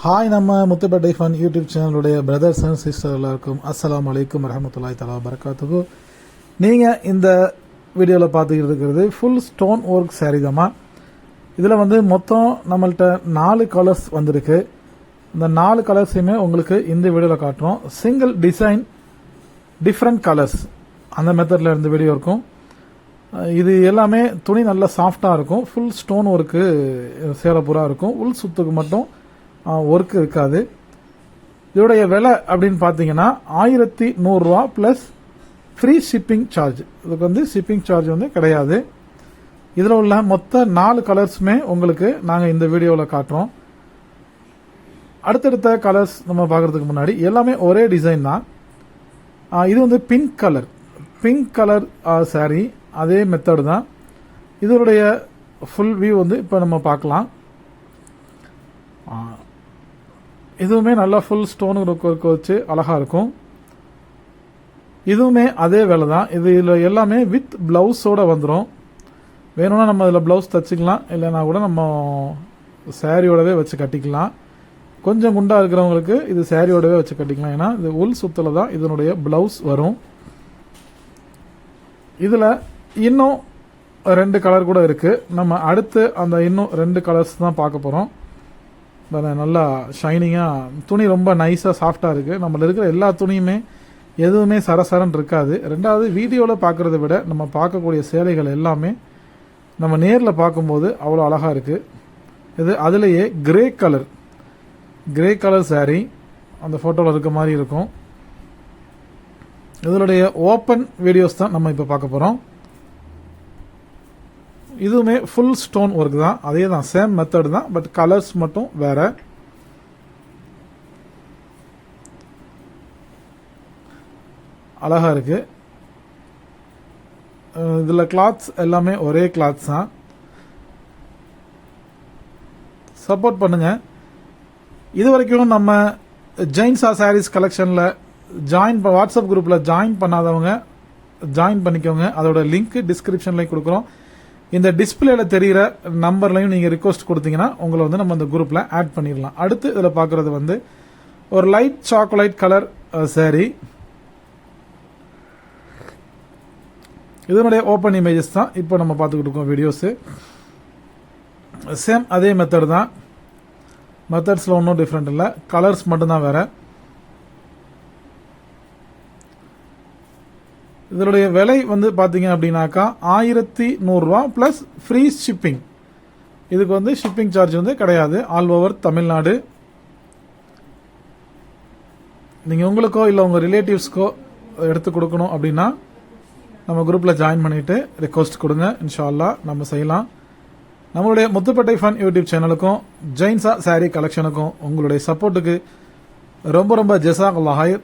Hi நம்ம Muthupettai fun YouTube சேனலுடைய brothers and sister எல்லாருக்கும் அஸ்ஸலாமு அலைக்கும் ரஹமத்துல்லாய் தலா வரகாத்துக்கு நீங்கள் இந்த வீடியோவில் பார்த்துக்கிட்டு இருக்கிறது ஃபுல் ஸ்டோன் ஒர்க் saree தான் இதில் வந்து மொத்தம் நம்மள்கிட்ட நாலு கலர்ஸ் வந்திருக்கு. இந்த நாலு கலர்ஸையுமே உங்களுக்கு இந்த வீடியோவில் காட்டுறோம். சிங்கிள் டிசைன் டிஃப்ரெண்ட் கலர்ஸ் அந்த மெத்தடில் இருந்த வீடியோ இருக்கும். இது எல்லாமே துணி நல்லா சாஃப்டாக இருக்கும். ஃபுல் ஸ்டோன் ஒர்க்கு சேலப்பூராக இருக்கும். உள் சுத்துக்கு மட்டும் ஒர்க் இருக்காது. இதோடைய விலை அப்படின்னு பார்த்தீங்கன்னா ஆயிரத்தி நூறுரூவா ப்ளஸ் ஃப்ரீ ஷிப்பிங் சார்ஜ் இதுக்கு வந்து ஷிப்பிங் சார்ஜ் வந்து கிடையாது. இதில் உள்ள மொத்த நாலு கலர்ஸுமே உங்களுக்கு நாங்கள் இந்த வீடியோவில் காட்டுறோம். அடுத்தடுத்த கலர்ஸ் நம்ம பார்க்கறதுக்கு முன்னாடி எல்லாமே ஒரே டிசைன் தான். இது வந்து pink colour pink colour saree அதே மெத்தடு தான். இதனுடைய ஃபுல் வியூ வந்து இப்போ நம்ம பார்க்கலாம். இதுவுமே நல்லா ஃபுல் ஸ்டோன் ஒர்க் வச்சு அழகாக இருக்கும். இதுவுமே அதே வேலை தான் இது இதில் எல்லாமே வித் ப்ளவுஸோட வந்துடும் வேணும்னா நம்ம இதில் ப்ளவுஸ் தச்சுக்கலாம். இல்லைனா கூட நம்ம சேரீயோடவே வச்சு கட்டிக்கலாம். கொஞ்சம் குண்டாக இருக்கிறவங்களுக்கு இது சேரீயோடவே வச்சு கட்டிக்கலாம். ஏன்னா இது உள் சுத்தில் தான் இதனுடைய பிளவுஸ் வரும். இதில் இன்னும் ரெண்டு கலர் கூட இருக்குது நம்ம அடுத்து அந்த இன்னும் ரெண்டு கலர்ஸ் தான் பார்க்க போகிறோம் Uh, நல்லா ஷைனிங்காக துணி ரொம்ப நைஸாக சாஃப்டாக இருக்குது நம்மள இருக்கிற எல்லா துணியுமே எதுவுமே சரசரன்னு இருக்காது. ரெண்டாவது வீடியோவில் பார்க்குறத விட நம்ம பார்க்கக்கூடிய சேலைகள் எல்லாமே நம்ம நேரில் பார்க்கும்போது அவ்வளோ அழகாக இருக்குது இது அதுலேயே grey colour grey colour sari அந்த ஃபோட்டோவில் இருக்க மாதிரி இருக்கும். இதனுடைய ஓப்பன் வீடியோஸ் தான் நம்ம இப்போ பார்க்க போகிறோம் இதுவுமே ஃபுல் ஸ்டோன் ஒர்க் தான். அதே தான் சேம் மெத்தட் தான் பட் கலர்ஸ் மட்டும் வேற. அழகா இருக்கு. இதில் இதுல கிளாத்ஸ் எல்லாமே ஒரே கிளாத்ஸ் தான். சப்போர்ட் பண்ணுங்க. இது வரைக்கும் நம்ம ஜெயின்ஸா சாரீஸ் கலெக்ஷனில் ஜாயின் வாட்ஸ்அப் குரூப்பில் ஜாயின் பண்ணாதவங்க ஜாயின் பண்ணிக்கோங்க. அதோட லிங்க் டிஸ்கிரிப்ஷன்லேயும் கொடுக்குறோம். இந்த டிஸ்பிளேல தெரிகிற நம்பர்லையும் நீங்க ரிக்வஸ்ட் கொடுத்தீங்கன்னா உங்களை வந்து நம்ம அந்த குரூப்ல ஆட் பண்ணிடலாம். அடுத்து இதுல பார்க்குறது வந்து ஒரு லைட் சாக்லேட் கலர் saree. இதனுடைய ஓப்பன் இமேஜஸ் தான் இப்போ நம்ம பார்த்துக்கிட்டு இருக்கோம் வீடியோஸ் சேம் அதே மெத்தட் தான். மெத்தட்ஸில் ஒன்றும் டிஃப்ரெண்ட் இல்லை. கலர்ஸ் மட்டும்தான் வேற. இதனுடைய விலை வந்து பார்த்தீங்க அப்படின்னாக்கா ஆயிரத்தி நூறுரூவா ப்ளஸ் ஃப்ரீ ஷிப்பிங் இதுக்கு வந்து ஷிப்பிங் சார்ஜ் வந்து கிடையாது. All over Tamil Nadu. நீங்கள் உங்களுக்கோ இல்லை உங்கள் ரிலேட்டிவ்ஸ்க்கோ எடுத்து கொடுக்கணும் அப்படின்னா நம்ம குரூப்பில் ஜாயின் பண்ணிவிட்டு ரெக்வஸ்ட் கொடுங்க. இன்ஷால்லா நம்ம செய்யலாம். நம்மளுடைய முத்துப்பேட்டை ஃபன் யூடியூப் சேனலுக்கும் ஜெயின்ஸா saree கலெக்ஷனுக்கும் உங்களுடைய சப்போர்ட்டுக்கு ரொம்ப ரொம்ப ஜெசாக் ஹாயர்